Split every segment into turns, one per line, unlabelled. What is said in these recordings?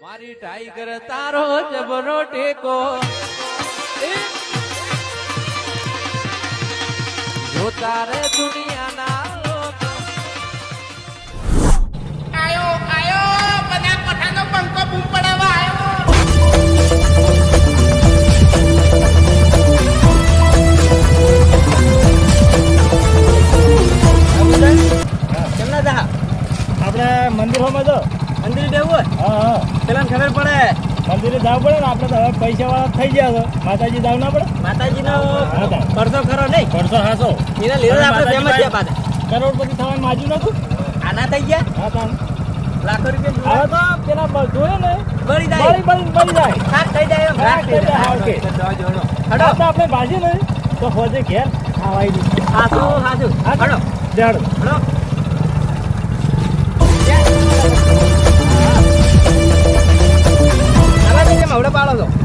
મારી ટાઈગર તારો જબરો ટેકો. જો તારે દુનિયાના લોકો
આયો આયો બધા કોઠાનો પંખો બૂમ પડાવવા આયો
આપણે મંદિરોમાં તો
મંદિર જવું
હા હા.
પેલા ખબર પડે.
મંદિરે જવું પડે ને આપણે તો હવે પૈસા વાળા થઈ ગયા છો. માતાજી જવું ના પડે?
માતાજીનો
નો તા.
ખરો નહીં?
કરશો હાસો.
એના લીધે આપણે
માતાજી
ફેમસ છે પાછા.
કરોડપતિ થવાનું માજુ નતું
આના થઈ ગયા?
હા તાન.
લાખો રૂપિયા
હવે તો પેલા જોયો ને.
બળી
બળી
જાય.
બળી બળી જાય.
થાક થઈ જાય એમ.
થાક
થઈ
જાય, ઓકે.
હડો.
તો આપણે ભાજી નહીં તો હોજે ઘેર ખાવાઈ દીધું
હાસુ હાસુ હડો.
જાડો.
હડો. કેમ હવડે પાડો છો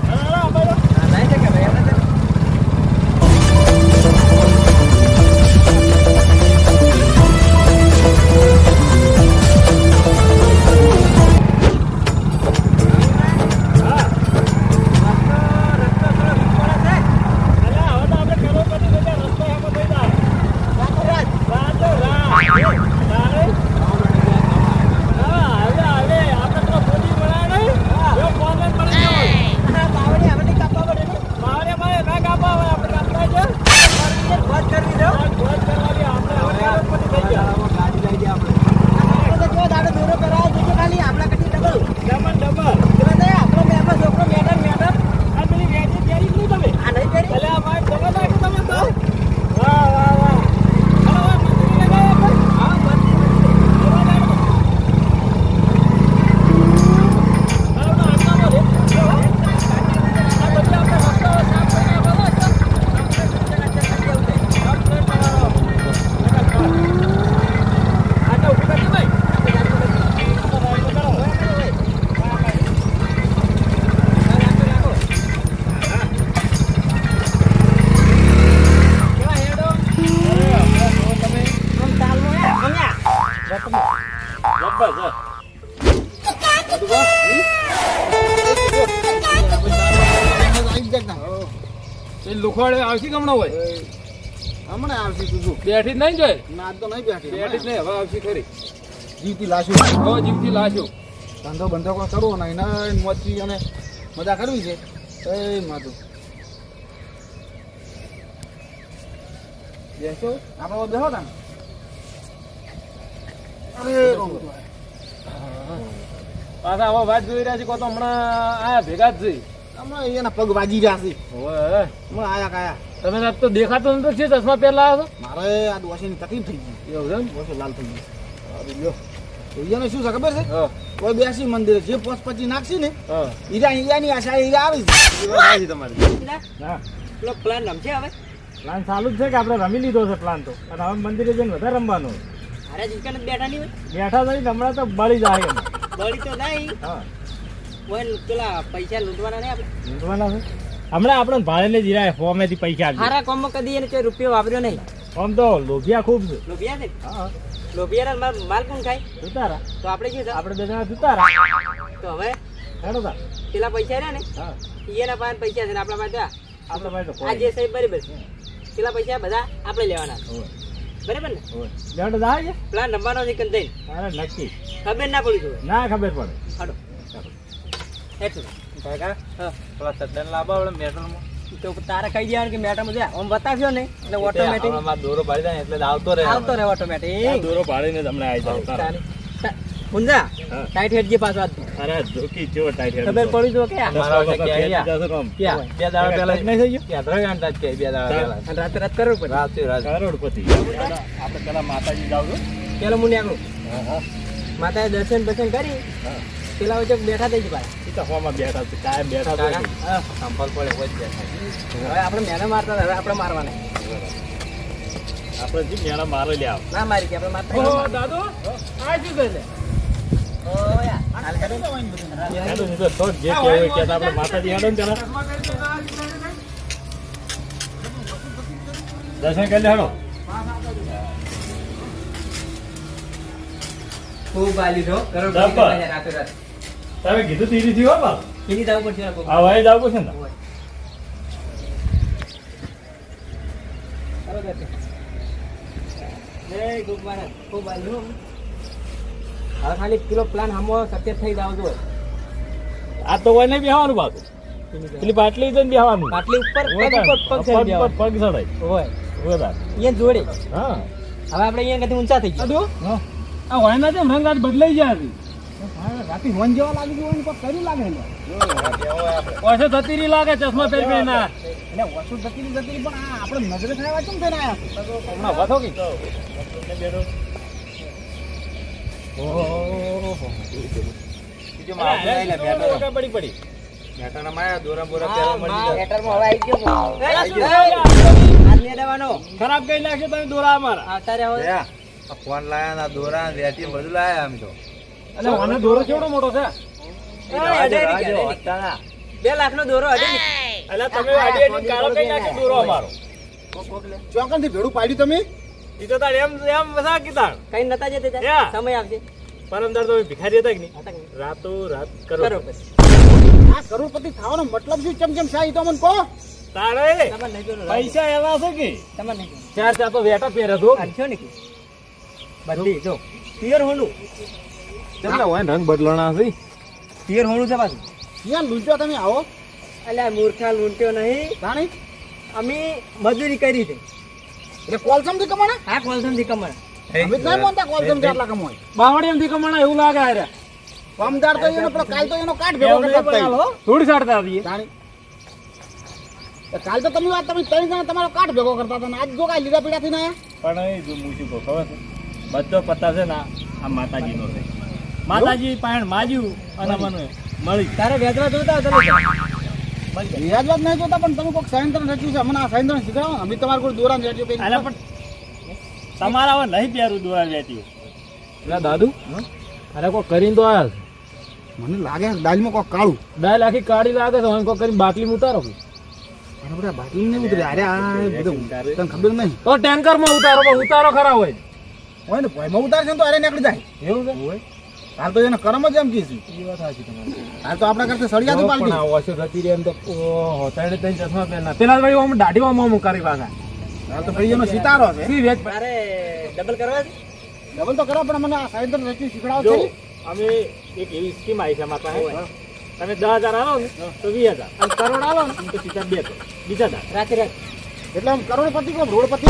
બેઠી જ નહીં જોઈ?
ના તો નહીં બેઠી.
બેઠી જ નહીં હવે આવશે ખરી.
જીવતી લાશું.
હો જીવતી લાશું.
ધંધો બંધો કોઈ કરવો ને એના મોજથી અને મજા કરવી છે. એ માતું બેસો. આપણે અરે
પાછા હવે વાત જોઈ રહ્યા છે તો હમણાં આયા ભેગા જ છે.
હમણાં એના પગ વાગી રહ્યા છે.
હવે
હમણાં આયા કાયા.
તમે આજ તો દેખાતો નતો છે ચશ્મા પહેલા આવ્યો
મારે આ ડોશીની તકલીફ થઈ ગઈ.
એવું છે
ડોશો લાલ થઈ ગઈ હવે શું છે ખબર છે? કોઈ બેસી મંદિર જે પોચ પછી નાખશે ને
હા.
હીરા હીરાની આશા હીરા આવી છે તમારી.
પેલો પ્લાન રમશે હવે?
પ્લાન ચાલુ જ છે કે આપણે રમી લીધો છે પ્લાન તો. અને હવે મંદિરે જઈને વધારે રમવાનું
અરે જીવકાને જ બેઠા નહીં
બેઠા નહીં હમણાં તો બળી જાય.
બળી તો નહીં.
હા.
કોઈ પેલા પૈસા લૂંટવાના નહીં આપણે?
લૂંટવાના છે? હમણાં આપણે ભાડે ને જીરાય ફોમેથી પૈસા આપજો
હારા કોમ કદી એને કોઈ રૂપિયો વાપર્યો નહીં.
આમ તો લોભિયા ખૂબ છે.
લોભિયા છે?
હા.
લોભિયાના માલ માલ કોણ ખાય?
સુતારા
તો આપણે શું
આપણે બે જણા સુતારા
તો હવે
હેડો તા
પેલા પૈસા રહ્યા ને
હા.
એના પાસે પૈસા છે ને આપણા પાસે
આપણા પાસે તો
આ જે સાહેબ બરાબર પેલા પૈસા બધા આપણે લેવાના બરાબર ને.
લેવડો જાય છે.
પ્લાન નંબરનો છે કે નહીં
અરે નક્કી.
ખબર ના પડી જોઈએ
ના ખબર પડે.
હાડો. એટલું
કાકા
હા.
પેલા સડન લાવવા આપણે મેટલમાં
તો તારે કહી દેવાનું કે મેટરમાં આમ બતાવ્યો ને એટલે ઓટોમેટિક
મારો દોરો ભાડી જાય એટલે આવતો રહે
આવતો રહે ઓટોમેટિક
દોરો ભાડીને જ આવી જાવ
મુંજા ટાઈટ હેડ જે પાછો
અરે ધોકી ચેવો ટાઈટ હેડ
ખબર પડી તો કે
મારા વખતે
દસ
ક્યાં
વખત
ગયા?
જશો
બે દાડા પહેલા
નહીં થઈ ગયું?
ક્યાં? ધ્રગાંતા જ કે બે દાડા પહેલા.
રાતે રાત કરવું
રાતે રાતે.
કરોડપતિ. આપણે પેલા માતાજી જાવ
પેલો મુનિ
હા હા.
માતાએ દર્શન બર્શન કરી.
હા.
પેલા વચ્ચે બેઠા થઈ ગયા
ઈ તો હોમાં બેઠા છે કાયમ બેઠા
કાકા?
છે
સંભાળ પડે હોય જ જાય.
હવે આપણે મેને મારતા હવે આપણે મારવાને
આપણે જી મેળા મારે લે આવ
ના મારી કે આપણે મારતા ઓ
દાદો આ શું કરે?
ઓ યાર, હાલ કરો.
હેડો નહીં તો તો જે કહેવું કે આપણે માતાજી હેડો ને પેલા. દર્શન કરી લે
ખૂબ આલી રાત.
તમે કીધું તીરી થી હો બાપ
તીરી જવું પડશે આ
આ વાય જાવ પડશે ને?
જય ગુરુ મહારાજ. ખૂબ આલ્યું હવે ખાલી પેલો પ્લાન હમો સત્ય થઈ જાવ જો.
આ તો હોય નહીં બેહવાનું બાપ પેલી પાટલી જઈને બેહવાનું.
પાટલી ઉપર પગ
પગ
ઉપર પગ
પગ પગ ચડાય.
હોય. અહીંયા જોડે.
હા.
હવે આપણે અહીંયા કદી ઊંચા થઈ ગયા.
હા. આ હોય ના જેમ રંગ આજ બદલાઈ ગયા છે.
રાતે વન જેવા લાગી ગયું કોઈ કર્યું લાગે ને.
ઓછો થતી લાગે ચશ્મા પહેરી પહેરી ના
એટલે વસ્તુ જતી જતી પણ આ આપણે નજરે ખાવા કેમ થઈને આયા
હમણાં વધો કે
પડી. પડી
લેટરમાં હવે આવી ગયો. હાથ નહીં
ખરાબ કઈ લાગશે તમે દોરા અમારા.
ફોન લાયા ના દોરા વેટી બધું લાયા અમે તો.
એટલે આનો દોરો કેવડો મોટો છે.
બે લાખનો દોરો અડે નહીં.
એટલે તમે કાળો કઈ નાખે દોરો અમારો.
ચોકનથી ભેડું પાડ્યું તમે?
ઈ તો તાર એમ એમ વસા કીધા.
કઈ નતા જતે સમય આવશે.
પરમદાર તો ભિખારી હતા કે નહીં? રાતો રાત
કરો.
કરો
પછી.
આ કરોડપતિ થવાનો મતલબ શું? ચમ ચમ શાહ તો મને કહો.
તારે. પૈસા એવા છે કે?
તમારે નહીં
ચાર ચાર તો વેટા પહેરે છો
આ છો ને કે? બધી જો. પિયર હોનું
કેટલા હોય રંગ બદલણા છે.
પિયર હોનું છે પાછું.
ક્યાં લૂંટો તમે આવો.
અલ્યા મૂર્ખા લૂંટ્યો નહીં.
જાણી
અમે મજૂરી કરી છે.
એટલે કોલસમથી કમાણા?
હા કોલસમથી કમાણ.
અમે જ નહીં માનતા કોલસમથી આટલા કમાય
બાવળી થી કમાણા એવું લાગે આરે
પમદાર તો એનો પણ કાલ તો એનો કાટ ભેગો કરતા.
થોડી સાડતા આવીએ.
જાણી કાલ તો તમે વાત તમે ત્રણ જણા તમારો કાટ ભેગો કરતા હતા આજ જો કાંઈ લીલા પીડા થી ના
પણ એ જો મૂકી ખબર છે? બધો પત્તા છે ને આ માતાજીનો છે. માતાજી પાયણ માજ્યું અને મને મળી.
તારે વેચવા જોતા હતા
વિરાજવાદ નહીં જોતા પણ તમે કોઈક સાયંત્ર રચ્યું છે. મને આ સાયંત્ર શીખડાવો ને. અમે તમારે કોઈ દોરા રેડિયો કઈ
અરે પણ તમારા હવે નહીં પહેરું દોરા વેચી
એટલે દાદુ અરે કોઈ કરીને તો આવ્યા છે.
મને લાગે દાલમાં કોઈ કાળું.
દાલ આખી કાળી લાગે છે કોઈ કરીને બાટલી ઉતારો
અરે બધા બાટલી નહીં ઉતરે. અરે આ બધું તને ખબર નહીં?
તો ટેન્કરમાં ઉતારો ઉતારો ખરા હોય.
હોય ને ભાઈમાં ઉતારશે ને તો અરે નીકળી જાય.
એવું છે?
હાલ તો એને કરમ જ એમ કીધું હાલ તો આપણા કરતા સળિયાથી
પણ
પાલટી.
આ ઓછો ગતિ રે એમ તો ઓહો ત્રણ ચશ્મા પહેરના પેલા ભાઈ ઓમ દાઢી દાઢીમાં મોં કરી વાગા
હાલ તો ભાઈ એનો સિતારો છે.
સી વેચ
તારે ડબલ કરવા છે?
ડબલ તો કરો પણ મને આ સાયંત્ર રચ્યું શીખડાવો છે
અમે એક એવી સ્કીમ આવી છે માતા પાસે. તમે દસ હજાર આવો ને તો વીસ હજાર. અને કરોડ આવો ને. તો સીધા બે બીજા હજાર
રાતે રાત
એટલે આમ કરોડપતિ કે રોડપતિ?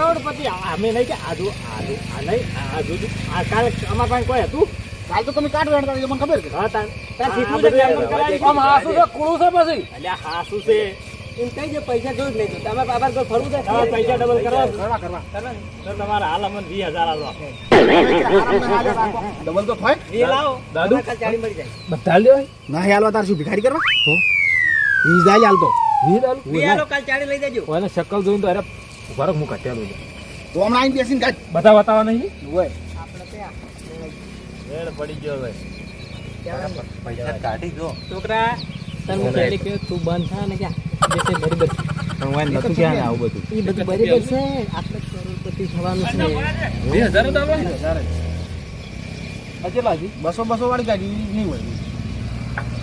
કરોડપતિ. અમે નહીં કે આજુ આજુ આ નહીં આજુ આ કાલ અમારા પાસે કોઈ હતું?
કાલ તો તમે કાટ વેણતા મને ખબર છે.
હા તાર.
તાર
સીધું જ
આમ હાસુ છે કુળું છે પછી?
એટલે હાસુ છે.
એમ કઈ જે પૈસા જોઈ જ નહીં જોતા. અમે બાબા કોઈ ફરવું છે
પૈસા ડબલ કરવા.
કરવા કરવા.
તો તમારે હાલ અમને વીસ હજાર આલો
ડબલ તો થાય
બે લાવો.
દાદુ? બધા લ્યો
ના હાલવા તાર શું ભિખારી કરવા? તો ઈ જાય હાલ તો.
વીર આલુ?
બે આલો કાલ ચાળી લઈ જજો.
ઓને શક્કલ જોઈને તો અરે હું કટ્યાલું છે
તો હમણાં બેસીને
બધા બતાવવા નહીં?
હોય
આપણે ત્યાં
પડી ગયો હવે.
પૈસા કાઢી દો
છોકરા તને તું બંધ થા ને બરાબર
પણ નતું ક્યાં આવું બધું?
એ બધું બરાબર છે. આપણે કરોડપતિ થવાનું છે.
બસો બસો વાળી ગાડી નહીં હોય.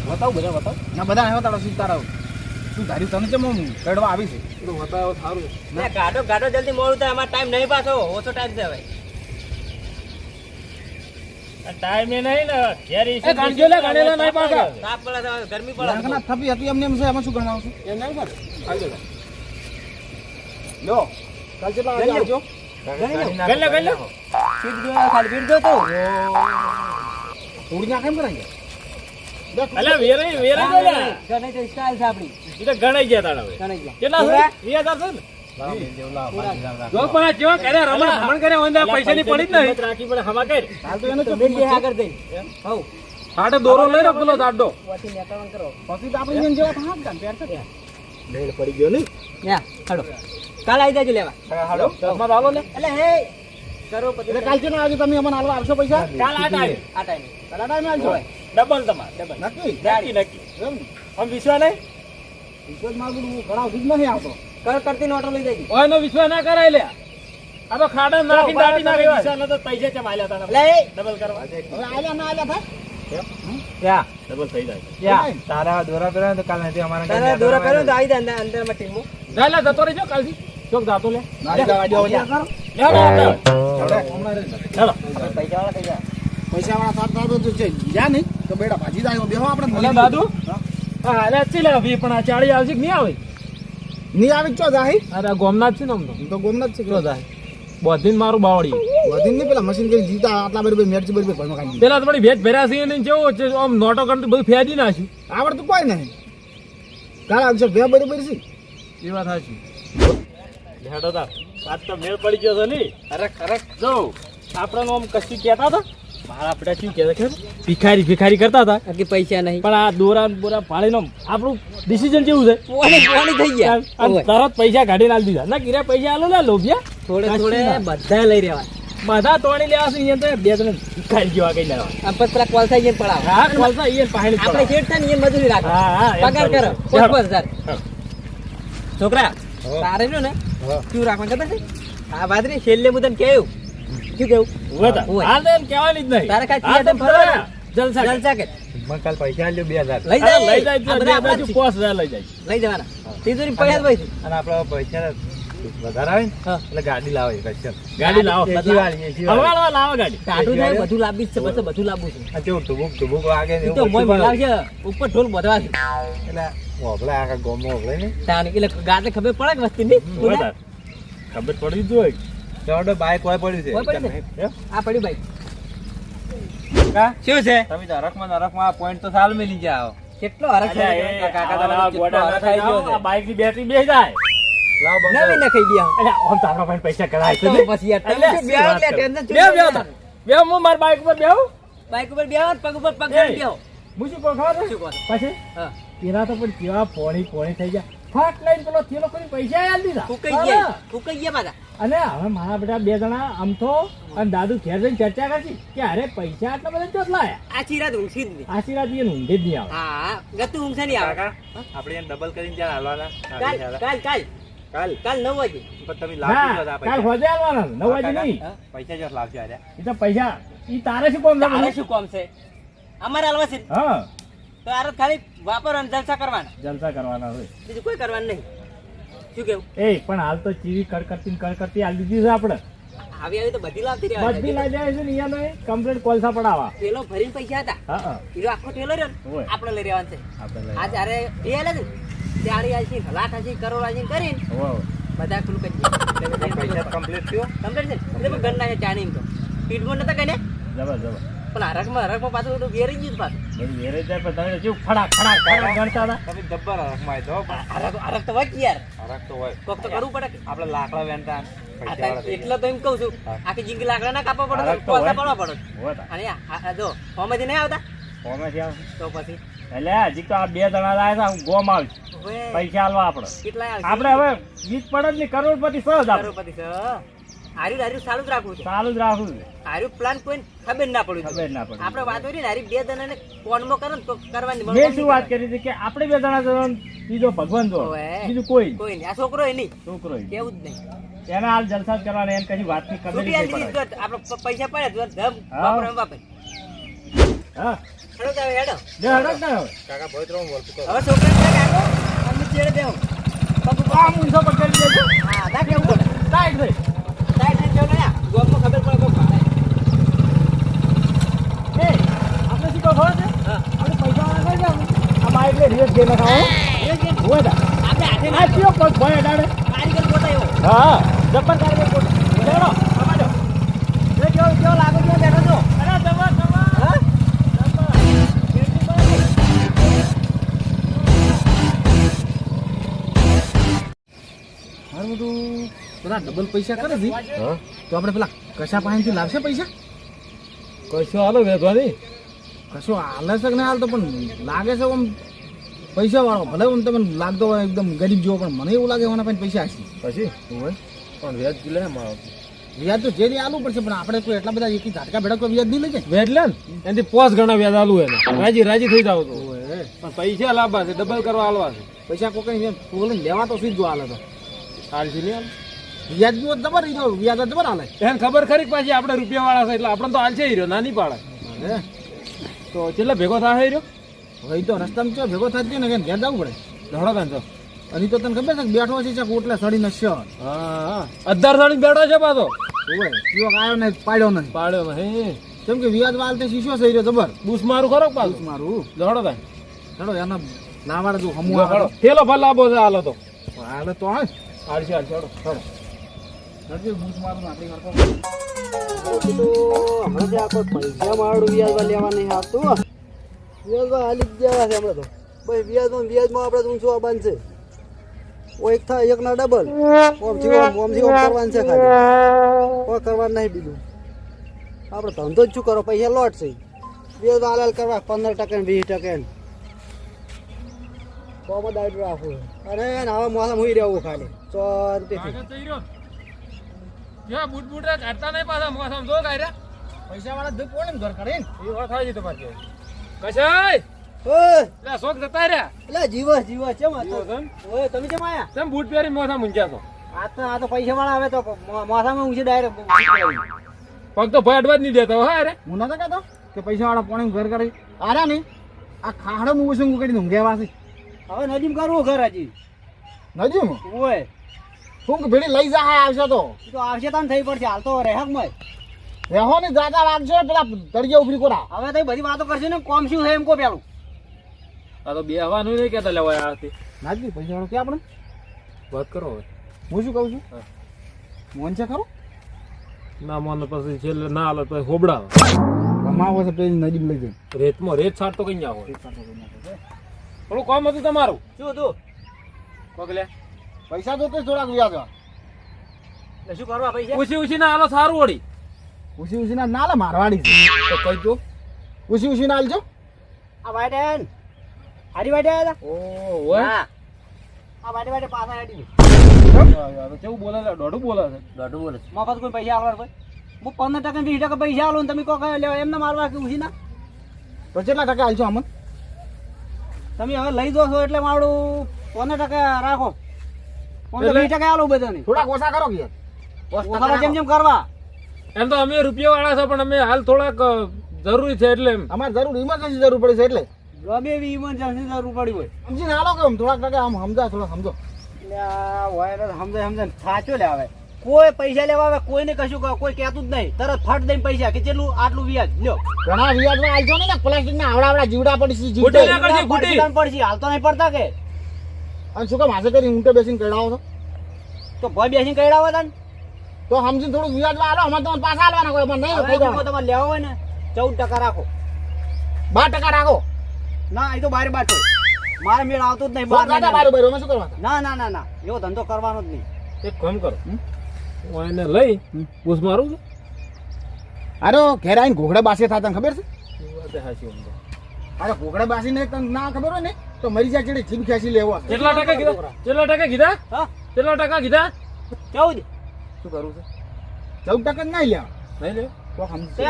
બતાવો બધા બતાવો.
ના બધા આવ્યો તારો સીતારાવ શું ધાર્યું? તને ચમ આમ ચડવા આવી છે?
તો બતાવો સારું.
ના ગાડો ગાડો જલ્દી મોડું થાય. અમારે ટાઈમ નહીં પાછો. ઓછો ટાઈમ છે હવે.
ટાઈમે નહીં ને. ઘેર
એ ગાંઠિયો લે, નહીં પાછા.
તાપ પડે ગરમી પડે.
લાકડા થપી હતી એમને એમ છે એમાં શું ગણાવું છું?
એમ નહીં કરે? આવી જજો.
લો. કાલ કેટલા વાગે આવજો?
ગલ્લે ગલ્લે
પીટ જો, ખાલી પીટ જો તું.
થોડી ના કેમ કરાય?
અલ્યા વેરે વેરે જો લે
તો style છે આપણી.
ઈ તો ગણાઈ ગયા તારા હવે.
ગણાઈ ગયા.
કેટલા છે?
પૂરા?
વીસ હજાર છે ને?
જો પણ આ જેવા રમણ ભમણ કર્યા હોય ને આ પડી જ નહીં.
રાખી પડે હમા કર.
કાલ તો એને
તો
ચપટી
બે બે આગળ જઈ. હઉ.
હાટે દોરો લઈ લો પેલો દાડો.
વાથી નેતાવણ કરો.
પછી તો આપણે જેવા થાક ગાન પેર છે.
વેળ પડી ગયો ને?
યા, હાલો. કાલ આવી જાય લેવા.
હાડો હાલો. ને
એટલે હે. કરોડપતિ
પછી કાલ કેટલા વાગે તમે અમને હાલવા આવશો પૈસા?
કાલ આ ટાઈમ
આ ટાઈમે.
કાલ આ ટાઈમે
ડબલ તમારે ડબલ.
નક્કી?
નક્કી નક્કી. આમ વિશ્વાસ નહીં?
વિશ્વાસ મારું હું ઘણા સુધી નહીં આવતો.
કર કરતી નોટો લઈ જજો.
ઓયનો વિશ્વાસ ના કરાય લે આ ખાડા નાખી દાટી નાખી.
વિશ્વાસ નતો પૈસા ચમ આલ્યા તારા
એટલે
ડબલ કરવા.
હવે આલ્યા ના આલ્યા થાય?
ક્યાં?
ડબલ થઈ જાય.
ક્યાં?
તારા દોરા પેલા તો કાલ નથી અમારા
તારે દોરા કર્યો તો આવી જાય અંદર અંદરમાં ટીમો
જા લે જતો રહેજો કાલથી. ચોક જાતો લે.
ચાલો.
પૈસા વાળા થઈ જાય
પૈસા વાળા સાત તો છે જા નહીં તો બેડા ભાજી જાય બેહો આપણે
દાદુ. હા. અરે ચીલે વી પણ આ ચાળી આવશે કે નહીં આવે?
નહીં આવી ચો જાહી
અરે ગોમનાથ છે ને આમ તો.
ગોમનાથ છે
જાય. બોધીન મારું બાવળી
વધી નહીં પેલા મશીન કરી જીતા આટલા બરી મેરચી બરી ભરમાં કાઢી
પેલા તો વળી ભેજ ભર્યા છે એને કેવો છે આમ નોટો કરતું બધું ફેદી નાખ્યું.
આવડતું કોઈ નહીં. કાળા અક્ષર ભે બરી બરી છે.
એ વાત સાચી.
હેડો તા આજ તો મેળ પડી ગયો છે ની. અરે ખરેખ જો. આપણે આમ કશું કહેતા હતા? મારા શું કહેતા ખબર?
ભિખારી ભિખારી કરતા હતા.
કે પૈસા નહીં.
પણ આ દોરા બોરા આમ આપણું ડિસિઝન કેવું છે?
પોણી પોણી થઈ ગયા.
આમ તરત પૈસા કાઢી નાખી દીધા. ના કિરા પૈસા આલો ના લોભિયા.
થોડે થોડે બધા લઈ રહ્યા
બધા તોડી લેવા છે અહીંયા તો બે જણ ભિખારી જેવા કઈ લેવા.
આમ પછી કોલસા જઈને પડાવ
હા કોલસા અહીંયા પાણી
આપણે શેઠ થાય ને એ મજૂરી રાખો.
હા હા એમ
પગાર કરો. પાંચ હજાર. છોકરા તારે ને? શું રાખવાનું ખબર છે? આ વાત ને છેલ્લે તને કેવું શું કેવું
હાલ તો એમ કહેવાની જ નહીં.
તારે કાંઈ થિયેટર ફરવા
જલસા
જલસા કે
મને કાલ પૈસા આલ્યો બે હજાર.
લઈ જાય
લઈ જાય
બધા
બે
આપણા
બાજુ
છે.
હજાર લઈ જાય
લઈ જવાના. તિજોરી પૈસા ભાઈ
અને આપડે પૈસા વધારે આવે ને એટલે ગાડી લાવે
ગાડી લાવો. હલવાડવા લાવો ગાડી.
કાઢું થાય બધું લાવી છે બસ બધું લાવું છે.
આ કેવું ટુબુક ટુબુક વાગે ને
તો મોય
બધું
બોલાવશે ઉપર ઢોલ બધવા છે.
એટલે હોભળે આખા ગોમો હોભળે ને.
તાને એટલે ગાડી ખબર પડે કે વસ્તી ની
ખબર પડી જ હોય.
ચોડો બાઈક કોઈ પડ્યું છે
છે? આ પડી ભાઈ
કા?
શું છે
તમે ને હરખમાં આ point તો સાલ મેલી જાઓ
કેટલો હરખ છે કાકા
આવા ગોડા
હરખ
ખાઈ
ગયો
જાઓ, આ બાઈકની બેટરી બે જાય
નવી
કરો.
ખાઈ ગયા
અલ્યા, આમ તો આપણા પાસે પૈસા કરાય છે
તો પછી યાર તમે એટલે ટેન્શન?
તાર. હું મારી બાઈક ઉપર બેહું.
બાઈક ઉપર બેહો ને પગ ઉપર પગ. બેહો
હું શું કહું ખબર છે?
શું કહો છો?
પછી
હા
પેલા તો પણ કેવા પોણી પોણી થઈ ગયા ફાટ લઈને પેલો થેલો કરીને પૈસા આલી દીધા.
ફૂંકાઈ ફૂંકાઈ ગયા પાછા.
અને હવે મારા બેટા બે જણા આમ તો અને દાદુ ઘેર જઈને ચર્ચા કરશી કે અરે પૈસા આટલા બધા ચોટ લાયા
આ ઊંઘી જ નહીં.
આશીર્વાદ ઈ ઊંઘે જ નહીં આવે.
હા હા ગતું નહીં આવે.
આપણે એને ડબલ કરીને જ્યાં હાલવાના.
કાલ કાલ કાલ.
કાલ?
કાલ નવ વાગે.
પણ તમે લાવજો
કાલ હોજે આલવાના નવ વાગે નહીં.
પૈસા જો લાવજો
એ તો પૈસા ઈ તારે શું કોમ
તારે
છે
શું કોમ છે? અમારે હાલવા છે.
હા.
તો આરે ખાલી વાપરવાના જલસા કરવાના.
જલસા કરવાના હોય.
બીજું કોઈ કરવાનું નહીં. શું કેવું?
એ પણ હાલ તો ચીવી કડકડતી ને કડકડતી આલી દીધી છે આપણે.
આવી આવી તો બધી લાવતી
બધી
રહેવાની
લઈ જાય છે ને અહીંયા કમ્પ્લીટ કોલસા પડાવવા.
પેલો ભરીને પૈસા હતા.
હા
આખો રહ્યો આપણે લઈ રહેવાનું છે.
આપણે
આ જ્યારે એ છે ને ત્યારે આલસી લાખ આલસી કરોડ આલસી કરીને. બધા ખુલ્લું કરી
પૈસા કમ્પ્લીટ થયો?
કમ્પ્લીટ છે. એટલે ઘરના છે ચાની એમ તો સ્પીડમાં નતા કઈ ને
જબર જબર.
પણ હરકમાં હરકમાં પાછું બધું વેરી ગયું પાછું.
બધું વેરે જાય પણ તમે શું ફડાક ફડાક ફડાક ગણતા હતા?
તમે જબ્બર હરખમાં તો
હરક હરક તો હોય યાર.
તો હોય
કોક તો કરવું પડે
આપણે લાકડા વેણતા
આ
પૈસા
તાર
વાળા થઈ
એટલે તો એમ કહું છું આખી જિંદગી લાકડા ના કાપવા પડે કોલસા પડવા પડે. અને જો નહીં આવતા?
કોમેથી આવે.
તો પછી?
એટલે હજી તો આ બે જણા લાયા હતા ગોમ આવશે. પૈસા આલવા આપણે
કેટલા આવશે?
આપણે હવે વીસ પડે ને કરોડપતિ સહજ
કરોડપતિ છે હાર્યું હાર્યું ચાલુ જ રાખવું છે.
ચાલુ જ રાખવું છે.
હાર્યું પ્લાન કોઈ ખબર ના પડ્યું
ખબર ના પડે
આપણે વાત કરી ને હારી બે જણાને કોનમાં કરે ને તો કરવાની
મેં શું વાત કરી હતી કે આપણે બે જણા જણા બીજો ભગવાન જો બીજું કોઈ
કોઈ નહીં. આ છોકરો એ નહીં.
છોકરો
કેવું જ નહીં.
એના હાલ જલસા કરવાના એને કશી વાતની કદર
છૂટી
નહીં પડે.
તો આપણે પ- પૈસા પડે ધમ.
હા.
વાપરો એમ વાપરે.
હા.
હેડો તો હવે હેડો
જે હડક ના હવે.
કાકા વર્ષ કરો
હવે છોકરાને ત્યાં કાઢો અમે ચેડે દેવો પગ
આમ ઊંધો પકડી દેજો.
હા દા કેવું
ટાઈટ થઈ.
સાઈડ સાઈડ ચાલો યા ગોમમાં ખબર પડે કોક ભાડે
એ, આપણે શું કહો છે? જવાનું. આ રેસ ગેમ ખાઓ. હોય
આપણે હાથે
કયો પગ ભાઈ અડાડે?
કારીગર પોતા એવો
હા જબ્બર કારીગર બોલ. ચલો, આમાં
એ કેવો કેવો લાગો કેવો બેઠો છો
અરે જબર, જબર.
હા
બધું પેલા ડબલ પૈસા કરે છે તો આપણે પેલા કશા પાસેથી લાવશે પૈસા
કશો હાલો વેધો નહીં
કશો હાલે છે કે નહીં હાલતો પણ લાગે છે આમ પૈસા વાળો ભલે હું તમને લાગતો હોય એકદમ ગરીબ જેવો પણ મને એવું લાગે એના પાસે પૈસા હશે.
પછી?
હોય?
પણ વેજ લે મારો.
વ્યાજ તો જે નહીં આલવું પડશે પણ આપણે કોઈ એટલા બધા એકી ઝાટકા ભેડા કોઈ વ્યાજ નહીં લઈ જાય?
વ્યાજ લે એનાથી પોસ ગણા વ્યાજ આલું એને. રાજી રાજી થઈ જાવ તો. પણ પૈસા લાવવા છે ડબલ કરવા આલવા છે.
પૈસા કોઈ કઈ લેવા તો સીધું હાલે તો?
હાલથી નહીં
વ્યાજ બી જબર તો વ્યાજ જબર હાલે
એને ખબર ખરી પાછી આપણે રૂપિયા વાળા છે એટલે આપણે તો હાલ છે રહ્યો નાની પાડે
હે? તો
કેટલા ભેગો થાય રહ્યો?
હવે ઈ તો રસ્તામાં ચો ભેગો થતી ને કે ઘેર જવું પડે.
ધડો કાન તો
અને તો તને ખબર છે બેઠો છે ચાક ઓટલે સડી નશ્યો
હા હા. અધાર સડી બેઠો છે પાછો.
ઓય કયો આવ્યો ને પાડ્યો નહીં.
પાડ્યો નહીં
કેમ કે વિવાદ વાલ તે શીશો થઈ રહ્યો જબર.
બૂસ મારું ખરો પાછું?
મારું.
ધડો થાય
ચડો એના નાવાડે જો હમુ
ધડો પેલો ફલ લાંબો છે હાલો તો.
હાલો તો હા
હાલશે હાલશે હળો.
ચડો નડજે બૂસ મારું ને આપણી કરતો
હમણાં બીજું. આપણે ધંધો જ શું કરો? પૈસા લોટ છે. વ્યાજ હાલ કરવા પંદર ટકા વીસ ટકા ને દાયડું રાખવું અને હવે મોસમ હોઈ રહેવું ખાલી. શાંતિથી
આગળ બુટ બુટ કાઢતા નહીં પાછા મોસમ જો કાઢ્યા
પૈસા વાળા દુઃખ કોણ ને ઘર કરે
એ ઓળખાય છે તમારે કશાય?
ઓય.
શોખ જતા રહ્યા.
એટલે જીવો જીવો
છે
ઓય તમે કેમ આયા?
તમે બૂટ પહેરી મોસા મૂંઝ્યા છો?
આ તો આ તો પૈસા વાળા આવે તો મો- મોસામાં ઊંચી ડાયરેક્ટ
પગ તો ભય અડવા જ નહીં દેતો હા અરે.
હું નતો કહેતો કે પૈસા વાળા પોણે ઘર કરે આરા નહીં આ ખાડો ઉસંગ કરી ઊંઘ્યા વાસી
હવે નજીમ કરવું ઘર હજી.
નજીમ?
ઓય.
શું કે ભેડી લઈ જા આવશે તો.
ઈ તો આવશે તાન થઈ પડશે હાલ તો રહેક મય.
રેહો ને દાદા વાગશે પેલા તળિયા ઉભરી કોરા.
હવે તો બધી વાતો કરશે ને કોમ શું છે એમ કો પેલું.
આ તો બે હવાનું નહીં કહેતા લેવાય આ નાખી
નાજી પૈસા વાળો ક્યાં આપણે?
વાત કરો હવે.
હું શું કહું છું? મોન છે ખરો?
ના મોન પછી છેલ્લે ના હાલે તો હોબડા
કમાવો છે પેલી નજીક લઈ જાય.
રેતમાં રેત સાટતો કઈ જાવ થોડું કામ હતું તમારું?
શું હતું?
પગલે
પૈસા જોતે થોડાક વ્યાજ
એટલે શું કરવા પૈસા
ઉછી ઉછી ના હાલો સારું વળી.
ઉસી ઉસી ના નાલે મારવાડી છે.
તો કઈ દો.
ઉસી ઉસી ના આલજો.
આ વાડેન ને. હારી વાડે આયા
ઓ હોય
હા. આ વાડે વાડે પાછા હાડી
કેવું બોલે છે? દોઢું બોલે છે?
દોઢું બોલે મફત કોઈ પૈસા આલવા હું પંદર ટકા વીસ ટકા પૈસા આલો ને તમે કો કઈ લેવા એમને મારવા કે ઉછી ના
તો કેટલા ટકા આલજો અમન
તમે હવે લઈ દો છો એટલે મારું પંદર ટકા રાખો.
થોડાક ઓછા કરો કે.
જેમ જેમ કરવા?
એમ તો અમે રૂપિયા વાળા છે પણ અમે હાલ થોડાક જરૂરી છે એટલે
અમારે જરૂર ઇમરજન્સી જરૂર પડી છે એટલે.
ગમે એવી ઇમરજન્સી જરૂર પડી હોય.
સમજીને હાલો કે થોડાક ટકા આમ સમજા થોડા સમજો.
એટલે આ સમજે સમજે સાચો લે આવે કોઈ પૈસા લેવા આવે કોઈને કશું કહે, કોઈ કહેતું જ નહીં. તરત ફટ દઈને પૈસા કે કેટલું આટલું વ્યાજ. લ્યો.
ઘણા વ્યાજમાં આવજો ને પ્લાસ્ટિક ના આવડા આવડા જીવડા.
પડશે પડશે હાલ તો નહીં પડતા કે.
અને શું કામ હાથે કરી ઊંટે બેસીને કડાવો છો?
તો ભય બેસીને કઈડાવો તને?
તો સમજીને થોડું વ્યાજ આલો અમારે તમારે પાછા આલવાના કોઈ અમારે નહીં.
તમારે લેવા હોય ને ચૌદ ટકા રાખો.
બાર ટકા રાખો?
ના એ તો બારે બાર મારે મેળ આવતો જ નહીં
બાર
બાર
ટકા બારું બારું શું કરવા
ના ના ના ના એવો ધંધો કરવાનો જ નહીં.
એક કામ કરો. હું એને લઈ પૂછ મારું છું.
અરે ઘેર આવીને ઘોઘડા બાસી થતા ખબર છે?
સાચી.
અરે ઘોઘડા બાસી ને તને ના ખબર હોય ને તો મરી જાય ચડી જીભ ખેંચી લેવો
કેટલા ટકા કીધા? કેટલા ટકા કીધા?
હા?
કેટલા ટકા કીધા?
ચૌદ.
શું કરવું છે?
ચૌદ ટકા જ નહીં લેવા
નહીં લે?
તો સમજે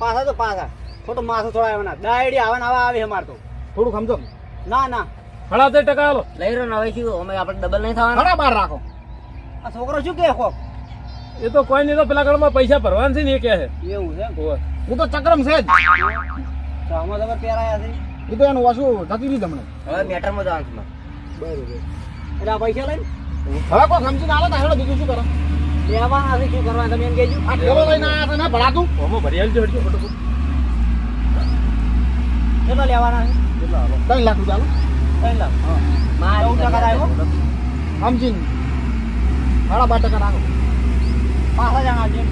પાછા તો પાછા. ખોટું માથું થોડા આવે ના દાયડી આવે આવા આવે અમાર તો.
થોડું સમજો.
ના ના.
સાડા તે ટકા હાલો.
લઈ રહ્યો હવે શું? અમે આપણે ડબલ નહીં થવાના?
ઘણા બાર રાખો.
આ છોકરો શું કે કોક
એ તો કોઈ નહીં તો પેલા ઘરમાં પૈસા ભરવાના છે ને એ કહે છે.
એવું છે?
હું તો ચક્રમ છે જ.
તો આમાં તમે પહેરાયા છે?
એ તો એનું વાસું થતી રહી તમને.
હવે મેટરમાં જવાનું બરોબર. એટલે આ પૈસા લઈને?
હવે કોઈ સમજીને આલો તો હેડો બીજું શું કરો?
લેવાના છે શું કરવા તમે એમ કહેજો.
આ ઠેલો લઈને આયા હતા ને ભરાતું?
આમાં ભરી આલજો હટજો ફટાફટ.
કેટલો લેવાના છે?
ત્રણ લાખ રૂપિયા
ત્રણ લાખ. ચૌદ ટકા આવ્યો
સમજીને. સાડા બાર ટકા રાખો.
પાછા જાણા જેમ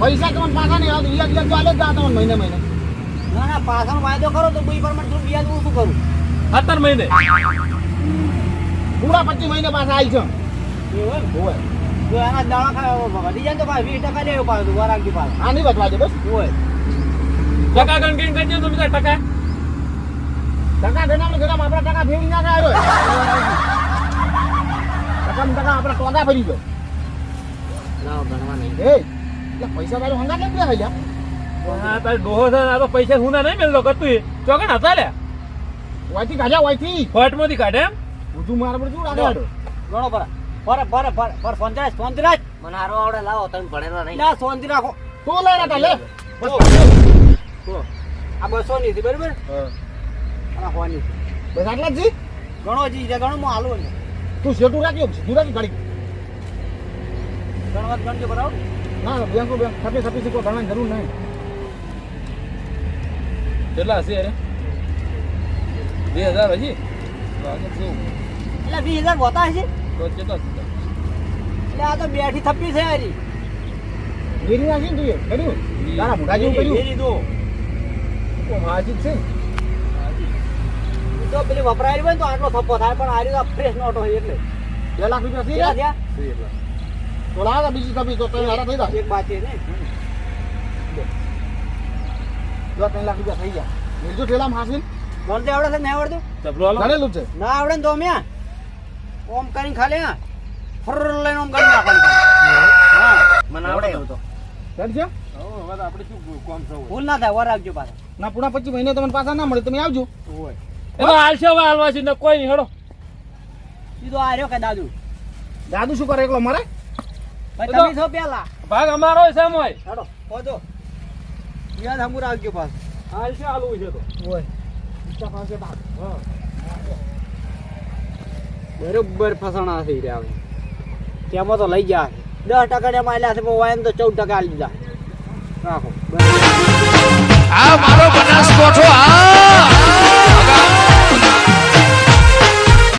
પૈસા તમને પાછા નહીં આવતું. વ્યાજ વ્યાજ ચાલે જ જા તમને મહિને મહિને.
ના ના પાછળનો વાયદો કરો તો બુઈ પરમાણ થોડું વ્યાજ ઓછું કરું?
સત્તર મહિને.
પૂરા પચીસ મહિને પાછા આવી છે
એવું
હોય.
એના દાણા વધી જાય તો પાછું વીસ ટકા લેવું પાછું વરાગી પાછું.
આ નહીં વધવા દે બસ.
હોય.
ટકા ગણ ગણ કરજો તમે તાર ટકા.
ટકા ગણામાં ગણામાં આપણા ટકા ફેરી ના થાય ટકા ટકા આપણા ટોગા ફરી ગયો
ના ગણવા નહીં.
એ પૈસા તારું હંગા કેમ લ્યા.
હા તારે ડોહો છે આ તો પૈસા હું નહીં મેળતો કરતું ચોકણ હતા લે
વાયથી કાઢ્યા વાયથી
ફોટમાંથી કાઢે એમ?
બધું મારા પર શું લાગે?
ગણો પર પર પર પર પર ફોનરાજ ફોનરાજ મને હારો આવડે લાવો તમે ભણેલા નહીં. ના શાંતિ રાખો.
તું લઈ રહ્યા લે.
આ બસો ની હતી બરાબર?
હા.
આ હોની
બસ આટલા જ
ગણો જી છે ઘણો હું હાલું ને
તું શેઠું રાખ્યો સીધું રાખી ગાડી.
ઘણો વાત ગણજો બરાબર?
ના બેંકો બેંક. થપી થપી શીખો ગણવાની જરૂર નહીં.
કેટલા હશે અરે બે હજાર હજી.
એટલે વીસ હજાર હોતા હશે?
તો કેટલા?
એટલે આ તો બેઠી થપ્પી છે હજી
ગીરી નાખી ને તું કર્યું? તારા મોઢા જેવું કર્યું?
ગીરી
તો. હાજી છે
તો પેલી વપરાયેલી હોય તો આટલો થપ્પો થાય પણ આ રીતે ફ્રેશ નોટ હોય એટલે.
બે લાખ રૂપિયા થઈ ગયા તો લાવ બીજી થપ્પી તો તમે હારા થઈ ગયા
એક બાકી ને.
જો ત્રણ લાખ રૂપિયા થઈ ગયા. મેલજો ઠેલામાં હાસીને.
ગણતે આવડે છે ને આવડતું?
ચપલો હાલો.
ગણેલું છે.
ના આવડે ને તો અમે ઓમ કરીને ખાલી હા ફર લઈને ઓમ કરી નાખવાનું મને આવડે એવું તો.
ધડ છે.
હવે હવે તો આપણે શું કામ થવું
ભૂલ ના થાય વર આવજો પાછા.
ના પૂરા પચીસ મહિને તમને પાછા ના મળે તમે આવજો.
એમાં હાલશે હવે હાલવા છે ને કોઈ નહીં હેડો.
સીધો આ રહ્યો કે દાદુ?
દાદુ શું કરે એકલો મારે?
તમે છો પેલા.
ભાગ અમારો છે એમ હોય.
હેડો પહોંચો. યાદ હમુર આવજો પાછું
હાલશે હાલવું છે તો.
ઓય બરોબર ફસાણા થઈ રહ્યા હવે. તેમાં તો લઈ ગયા દસ ટકા ને માલ્યા છે પણ વાયમ તો ચૌદ ટકા લીધા રાખો
આ મારો બનાસકોઠો આ!